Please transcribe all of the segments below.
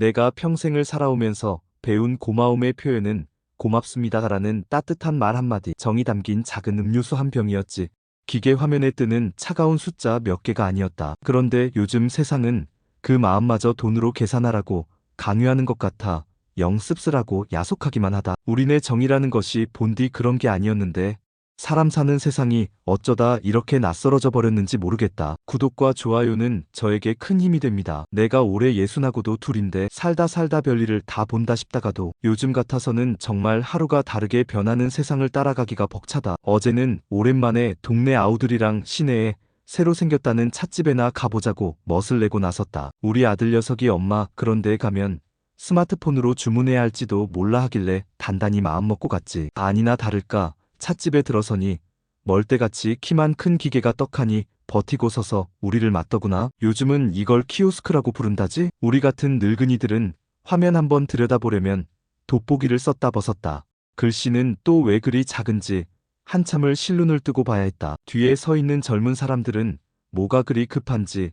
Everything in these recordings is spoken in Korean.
내가 평생을 살아오면서 배운 고마움의 표현은 고맙습니다라는 따뜻한 말 한마디, 정이 담긴 작은 음료수 한 병이었지. 기계 화면에 뜨는 차가운 숫자 몇 개가 아니었다. 그런데 요즘 세상은 그 마음마저 돈으로 계산하라고 강요하는 것 같아 영 씁쓸하고 야속하기만 하다. 우리네 정이라는 것이 본디 그런 게 아니었는데 사람 사는 세상이 어쩌다 이렇게 낯설어져 버렸는지 모르겠다. 구독과 좋아요는 저에게 큰 힘이 됩니다. 내가 올해 예순하고도 둘인데 살다 살다 별일을 다 본다 싶다가도 요즘 같아서는 정말 하루가 다르게 변하는 세상을 따라가기가 벅차다. 어제는 오랜만에 동네 아우들이랑 시내에 새로 생겼다는 찻집에나 가보자고 멋을 내고 나섰다. 우리 아들 녀석이 엄마 그런데 가면 스마트폰으로 주문해야 할지도 몰라 하길래 단단히 마음먹고 갔지. 아니나 다를까 찻집에 들어서니 멀대같이 키만 큰 기계가 떡하니 버티고 서서 우리를 맞더구나. 요즘은 이걸 키오스크라고 부른다지? 우리 같은 늙은이들은 화면 한번 들여다보려면 돋보기를 썼다 벗었다. 글씨는 또 왜 그리 작은지 한참을 실눈을 뜨고 봐야 했다. 뒤에 서 있는 젊은 사람들은 뭐가 그리 급한지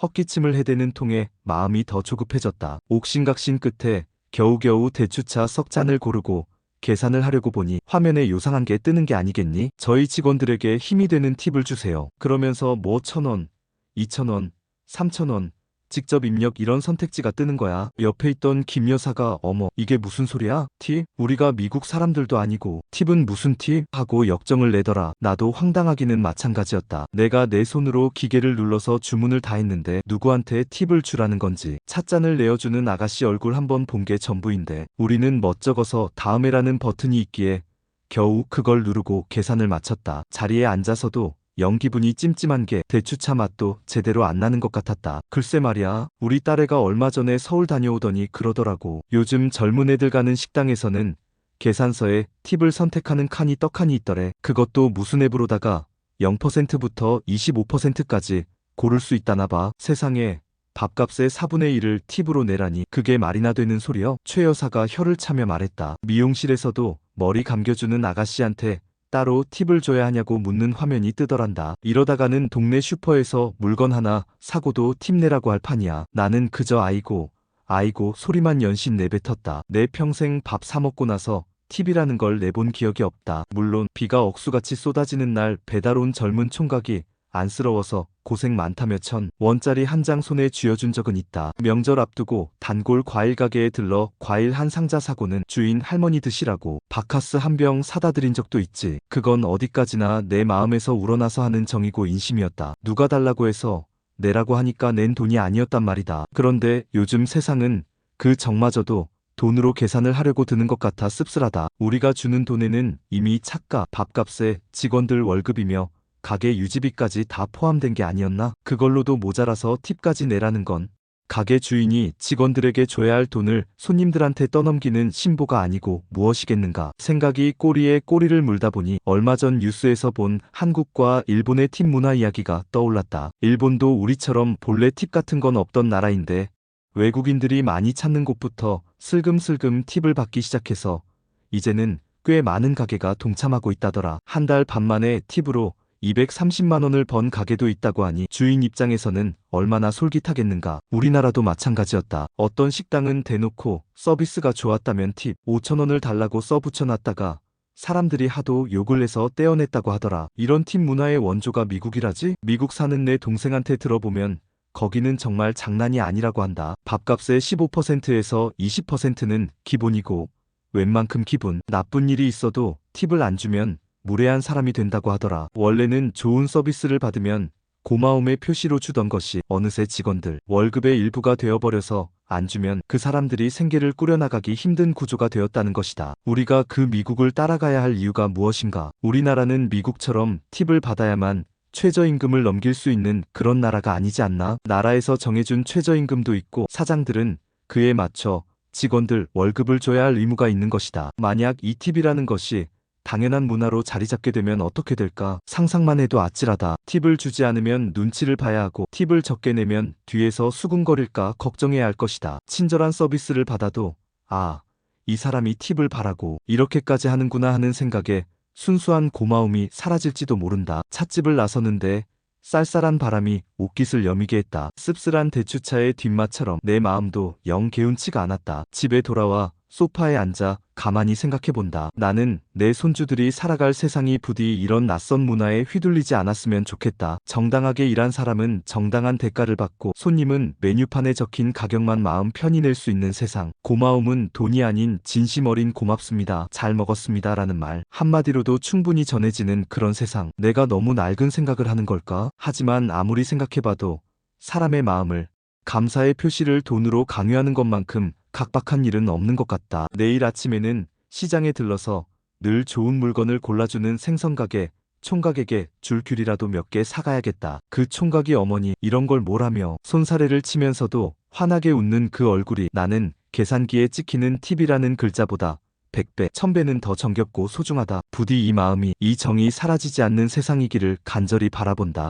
헛기침을 해대는 통에 마음이 더 조급해졌다. 옥신각신 끝에 겨우겨우 대추차 석 잔을 고르고 계산을 하려고 보니 화면에 요상한 게 뜨는 게 아니겠니? 저희 직원들에게 힘이 되는 팁을 주세요. 그러면서 뭐 천원, 이천원, 삼천원, 직접 입력 이런 선택지가 뜨는 거야. 옆에 있던 김 여사가 어머 이게 무슨 소리야? 팁? 우리가 미국 사람들도 아니고 팁은 무슨 팁? 하고 역정을 내더라. 나도 황당하기는 마찬가지였다. 내가 내 손으로 기계를 눌러서 주문을 다 했는데 누구한테 팁을 주라는 건지 찻잔을 내어주는 아가씨 얼굴 한번 본 게 전부인데 우리는 멋쩍어서 다음에라는 버튼이 있기에 겨우 그걸 누르고 계산을 마쳤다. 자리에 앉아서도 영 기분이 찜찜한 게 대추차 맛도 제대로 안 나는 것 같았다. 글쎄 말이야. 우리 딸애가 얼마 전에 서울 다녀오더니 그러더라고. 요즘 젊은 애들 가는 식당에서는 계산서에 팁을 선택하는 칸이 떡하니 있더래. 그것도 무슨 앱으로다가 0%부터 25%까지 고를 수 있다나 봐. 세상에 밥값의 4분의 1을 팁으로 내라니 그게 말이나 되는 소리여? 최 여사가 혀를 차며 말했다. 미용실에서도 머리 감겨주는 아가씨한테 따로 팁을 줘야 하냐고 묻는 화면이 뜨더란다. 이러다가는 동네 슈퍼에서 물건 하나 사고도 팁 내라고 할 판이야. 나는 그저 아이고 아이고 소리만 연신 내뱉었다. 내 평생 밥 사 먹고 나서 팁이라는 걸 내본 기억이 없다. 물론 비가 억수같이 쏟아지는 날 배달 온 젊은 총각이 안쓰러워서 고생 많다며 천 원짜리 한 장 손에 쥐어준 적은 있다. 명절 앞두고 단골 과일 가게에 들러 과일 한 상자 사고는 주인 할머니 드시라고 바카스 한 병 사다 드린 적도 있지. 그건 어디까지나 내 마음에서 우러나서 하는 정이고 인심이었다. 누가 달라고 해서 내라고 하니까 낸 돈이 아니었단 말이다. 그런데 요즘 세상은 그 정마저도 돈으로 계산을 하려고 드는 것 같아 씁쓸하다. 우리가 주는 돈에는 이미 차값, 밥값에 직원들 월급이며 가게 유지비까지 다 포함된 게 아니었나? 그걸로도 모자라서 팁까지 내라는 건 가게 주인이 직원들에게 줘야 할 돈을 손님들한테 떠넘기는 신보가 아니고 무엇이겠는가? 생각이 꼬리에 꼬리를 물다 보니 얼마 전 뉴스에서 본 한국과 일본의 팁 문화 이야기가 떠올랐다. 일본도 우리처럼 본래 팁 같은 건 없던 나라인데 외국인들이 많이 찾는 곳부터 슬금슬금 팁을 받기 시작해서 이제는 꽤 많은 가게가 동참하고 있다더라. 한 달 반 만에 팁으로 230만 원을 번 가게도 있다고 하니 주인 입장에서는 얼마나 솔깃하겠는가. 우리나라도 마찬가지였다. 어떤 식당은 대놓고 서비스가 좋았다면 팁 5천 원을 달라고 써붙여놨다가 사람들이 하도 욕을 내서 떼어냈다고 하더라. 이런 팁 문화의 원조가 미국이라지? 미국 사는 내 동생한테 들어보면 거기는 정말 장난이 아니라고 한다. 밥값의 15%에서 20%는 기본이고 웬만큼 기분 나쁜 일이 있어도 팁을 안 주면 무례한 사람이 된다고 하더라. 원래는 좋은 서비스를 받으면 고마움의 표시로 주던 것이 어느새 직원들 월급의 일부가 되어버려서 안 주면 그 사람들이 생계를 꾸려나가기 힘든 구조가 되었다는 것이다. 우리가 그 미국을 따라가야 할 이유가 무엇인가? 우리나라는 미국처럼 팁을 받아야만 최저임금을 넘길 수 있는 그런 나라가 아니지 않나? 나라에서 정해준 최저임금도 있고 사장들은 그에 맞춰 직원들 월급을 줘야 할 의무가 있는 것이다. 만약 이 팁이라는 것이 당연한 문화로 자리 잡게 되면 어떻게 될까? 상상만 해도 아찔하다. 팁을 주지 않으면 눈치를 봐야 하고 팁을 적게 내면 뒤에서 수군거릴까 걱정해야 할 것이다. 친절한 서비스를 받아도 아, 이 사람이 팁을 바라고 이렇게까지 하는구나 하는 생각에 순수한 고마움이 사라질지도 모른다. 찻집을 나서는데 쌀쌀한 바람이 옷깃을 여미게 했다. 씁쓸한 대추차의 뒷맛처럼 내 마음도 영 개운치가 않았다. 집에 돌아와 소파에 앉아 가만히 생각해 본다. 나는 내 손주들이 살아갈 세상이 부디 이런 낯선 문화에 휘둘리지 않았으면 좋겠다. 정당하게 일한 사람은 정당한 대가를 받고 손님은 메뉴판에 적힌 가격만 마음 편히 낼 수 있는 세상. 고마움은 돈이 아닌 진심 어린 고맙습니다. 잘 먹었습니다. 라는 말. 한마디로도 충분히 전해지는 그런 세상. 내가 너무 낡은 생각을 하는 걸까? 하지만 아무리 생각해봐도 사람의 마음을 감사의 표시를 돈으로 강요하는 것만큼 각박한 일은 없는 것 같다. 내일 아침에는 시장에 들러서 늘 좋은 물건을 골라주는 생선가게 총각에게 줄 귤이라도 몇 개 사가야겠다. 그 총각이 어머니 이런 걸 뭐라며 손사래를 치면서도 환하게 웃는 그 얼굴이 나는 계산기에 찍히는 TV라는 글자보다 100배, 1000배는 더 정겹고 소중하다. 부디 이 마음이 이 정이 사라지지 않는 세상이기를 간절히 바라본다.